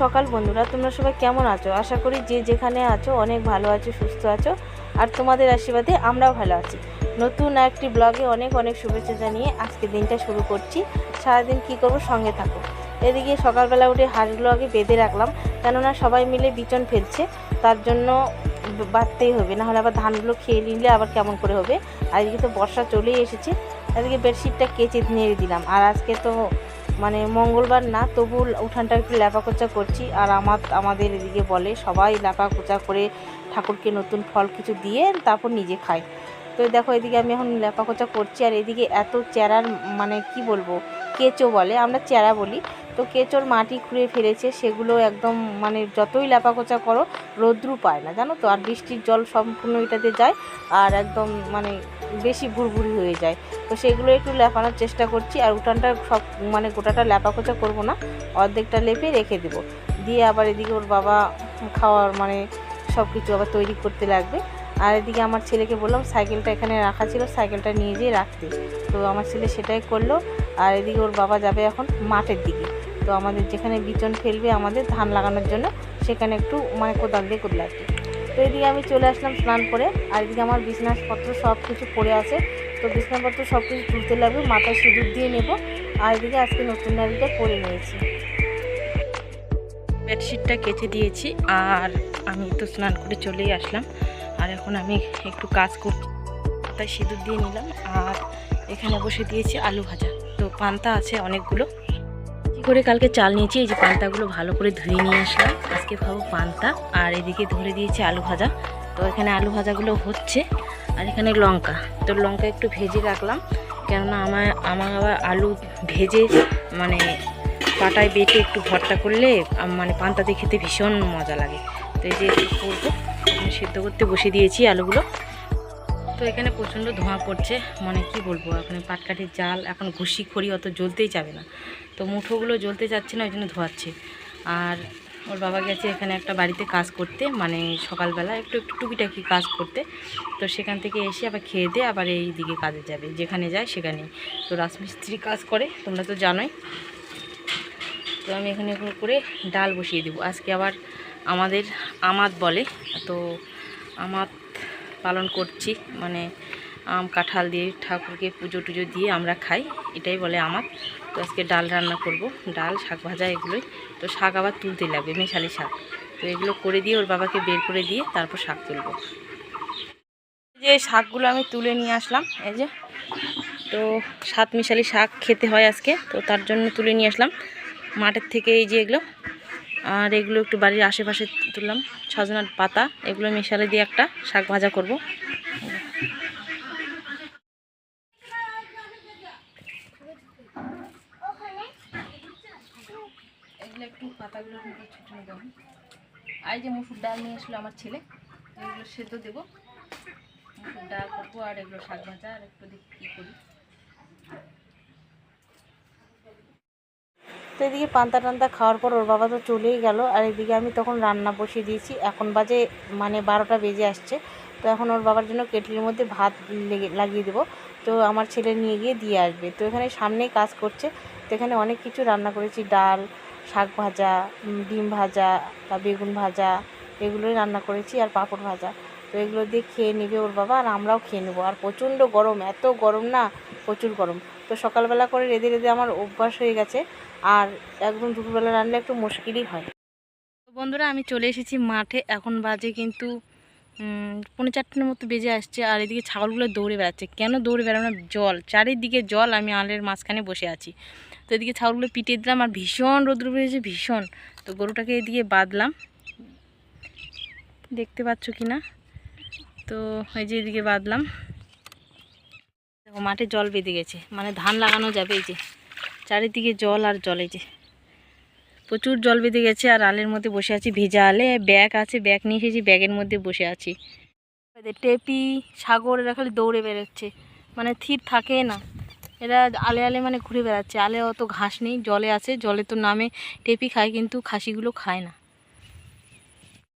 সকাল বন্ধুরা, তোমরা সবাই কেমন আছো? আশা করি যে যেখানে আছো অনেক ভালো আছো, সুস্থ আছো, আর তোমাদের আশীর্বাদে আমরাও ভালো আছি। নতুন একটি ব্লগে অনেক অনেক শুভেচ্ছা জানিয়ে আজকে দিনটা শুরু করছি। সারাদিন কি করব? সঙ্গে থাকো। এদিকে সকালবেলা উঠে হাঁসগুলো আগে বেঁধে রাখলাম, কেননা সবাই মিলে বিচন ফেলছে, তার জন্য বাঁধতেই হবে না হলে আবার ধানগুলো খেয়ে নিলে আবার কেমন করে হবে? আর এদিকে তো বর্ষা চলেই এসেছে, এদিকে বেডশিটটা কেচে নিয়ে দিলাম। আর আজকে তো মানে মঙ্গলবার না, তবু উঠানটা একটু ল্যাপাকোচা করছি আর আমার, আমাদের এদিকে বলে সবাই ল্যাপাকোচা করে ঠাকুরকে নতুন ফল কিছু দিয়ে তারপর নিজে খায়। তো দেখো এদিকে আমি এখন ল্যাপাকোচা করছি আর এদিকে এত চেরার মানে কি বলব, কেঁচো বলে, আমরা চেরা বলি। তো কেঁচোর মাটি খুঁড়ে ফেলেছে সেগুলো একদম মানে যতই ল্যাপাকোচা করো, রৌদ্রু পায় না, জানো তো? আর বৃষ্টির জল সম্পূর্ণ এটাতে যায় আর একদম মানে বেশি ভুরভুরি হয়ে যায়। তো সেগুলো একটু লেপানোর চেষ্টা করছি আর উঠানটা সব মানে গোটাটা লেপাকোচা করব না, অর্ধেকটা লেপে রেখে দেবো। দিয়ে আবার এদিকে ওর বাবা খাওয়ার মানে সব কিছু আবার তৈরি করতে লাগবে। আর এদিকে আমার ছেলেকে বললাম, সাইকেলটা এখানে রাখা ছিল, সাইকেলটা নিয়ে যেয়ে রাখতে। তো আমার ছেলে সেটাই করল। আর এদিকে ওর বাবা যাবে এখন মাঠের দিকে। তো আমাদের যেখানে বিচন ফেলবে আমাদের ধান লাগানোর জন্য, সেখানে একটু মানে কোদাল দিয়ে কোদলাতে তো এদিকে আমি চলে আসলাম স্নান করে, আর এদিকে আমার বিছনাসপত্র সব কিছু পড়ে আছে। তো বিছনাপত্র সব কিছু তুলতে লাগবে, মাথায় সিঁদুর দিয়ে নেব, আর এদিকে আজকে নতুন নাড়িটা পরে নিয়েছি। বেডশিটটা কেচে দিয়েছি, আর আমি তো স্নান করে চলেই আসলাম। আর এখন আমি একটু কাজ করছি তাই সিঁদুর দিয়ে নিলাম, আর এখানে বসে দিয়েছি আলু ভাজা। তো পান্তা আছে অনেকগুলো করে কালকে চাল নিয়েছি, এই যে পান্তাগুলো ভালো করে ধুয়ে নিয়ে আসলাম। আজকে খাব পান্তা, আর এদিকে ধরে দিয়েছি আলু ভাজা। তো এখানে আলু ভাজাগুলো হচ্ছে, আর এখানে লঙ্কা। তো লঙ্কা একটু ভেজে রাখলাম, কেননা আমার আমার আবার আলু ভেজে মানে পাটায় বেটে একটু ভর্তা করলে মানে পান্তাতে খেতে ভীষণ মজা লাগে। তো এই যে করব, সিদ্ধ করতে বসে দিয়েছি আলুগুলো। তো এখানে প্রচণ্ড ধোঁয়া পড়ছে। মানে কি বলব, এখানে পাটকাঠির জাল, এখন ঘুষি খড়ি অত জ্বলতেই যাবে না। তো মুঠোগুলো জ্বলতে যাচ্ছে না, ওই জন্য ধোয়াচ্ছে। আর ওর বাবা গেছে এখানে একটা বাড়িতে কাজ করতে মানে সকালবেলা একটু একটু টুকিটাকি কাজ করতে। তো সেখান থেকে এসে আবার খেয়ে দিয়ে আবার এই দিকে কাজে যাবে। যেখানে যায় সেখানে তো রাজমিস্ত্রি কাজ করে, তোমরা তো জানোই। তো আমি এখানে এগুলো করে ডাল বসিয়ে দেবো। আজকে আবার আমাদের আমাদ বলে। তো আমাদ পালন করছি। মানে আম, কাঁঠাল দিয়ে ঠাকুরকে পুজো টুজো দিয়ে আমরা খাই। এটাই বলে আমার। তো আজকে ডাল রান্না করব। ডাল, শাক ভাজা এগুলোই। তো শাক আবার তুলতে লাগবে, মেশালি শাক। তো এগুলো করে দিয়ে ওর বাবাকে বের করে দিয়ে তারপর শাক তুলব। যে শাকগুলো আমি তুলে নিয়ে আসলাম, এই যে। তো সাত মিশালি শাক খেতে হয় আজকে। তো তার জন্য তুলে নিয়ে আসলাম। মাঠের থেকে এই যে এগুলো আর এগুলো একটু বাড়ির আশেপাশে তুললাম। সজনার পাতা, এগুলো মিশালে দিয়ে একটা শাক ভাজা করব। একটু পাতাগুলো ছোটো আর যে মুসুর ডাল নিয়ে আসলো আমার ছেলে, এগুলো সেদ্ধ দেবো। মুসুর ডাল করব আর এগুলো শাক ভাজা, আর একটু দেখি কী করি। তো এদিকে পান্তা টান্তা খাওয়ার পর ওর বাবা তো চলেই গেল। আর এদিকে আমি তখন রান্না বসিয়ে দিয়েছি। এখন বাজে মানে বারোটা বেজে আসছে। তো এখন ওর বাবার জন্য কেটলির মধ্যে ভাত লেগে, লাগিয়ে দেবো। তো আমার ছেলে নিয়ে গিয়ে দিয়ে আসবে। তো এখানে সামনেই কাজ করছে। তো এখানে অনেক কিছু রান্না করেছি। ডাল, শাক ভাজা ডিম ভাজা বা বেগুন ভাজা, এগুলোই রান্না করেছি। আর পাঁপড় ভাজা। তো এগুলো দিয়ে খেয়ে নেবে ওর বাবা। আর আমরাও খেয়ে নেব। আর প্রচণ্ড গরম। এত গরম না, প্রচুর গরম। তো সকালবেলা করে রেঁধে রেঁধে আমার অভ্যাস হয়ে গেছে। আর একদম দুপুরবেলা রান্না একটু মুশকিলই হয়। তো বন্ধুরা আমি চলে এসেছি মাঠে। এখন বাজে কিন্তু উম, পৌনে চারটের মতো বেজে আসছে আর এদিকে ছাগলগুলো দৌড়ে বেড়াচ্ছে। কেন দৌড়ে বেড়ানো জল? চারিদিকে জল আমি আলের মাঝখানে বসে আছি। তো এদিকে ছাগলগুলো পিটিয়ে দিলাম আর ভীষণ রৌদ্র বেরিয়েছে ভীষণ। তো গরুটাকে এদিকে বাঁধলাম। দেখতে পাচ্ছ কি না তো এই যে এদিকে বাঁধলাম। দেখো, মাঠে জল বেঁধে গেছে। মানে ধান লাগানো যাবে এই যে। চারিদিকে জল আর জল এই যে। প্রচুর জল বেঁধে গেছে আর আলের মধ্যে বসে আছি। ভেজা আলে, ব্যাগ আছে, ব্যাগ নিয়ে এসেছি, ব্যাগের মধ্যে বসে আছি। টেপি, সাগর, এরা খালি দৌড়ে বেরোচ্ছে মানে থির থাকে না। এরা আলে আলে মানে ঘুরে বেড়াচ্ছে। আলে অত ঘাস নেই, জলে আছে। জলে তো নামে টেপি খায়, কিন্তু খাসিগুলো খায় না।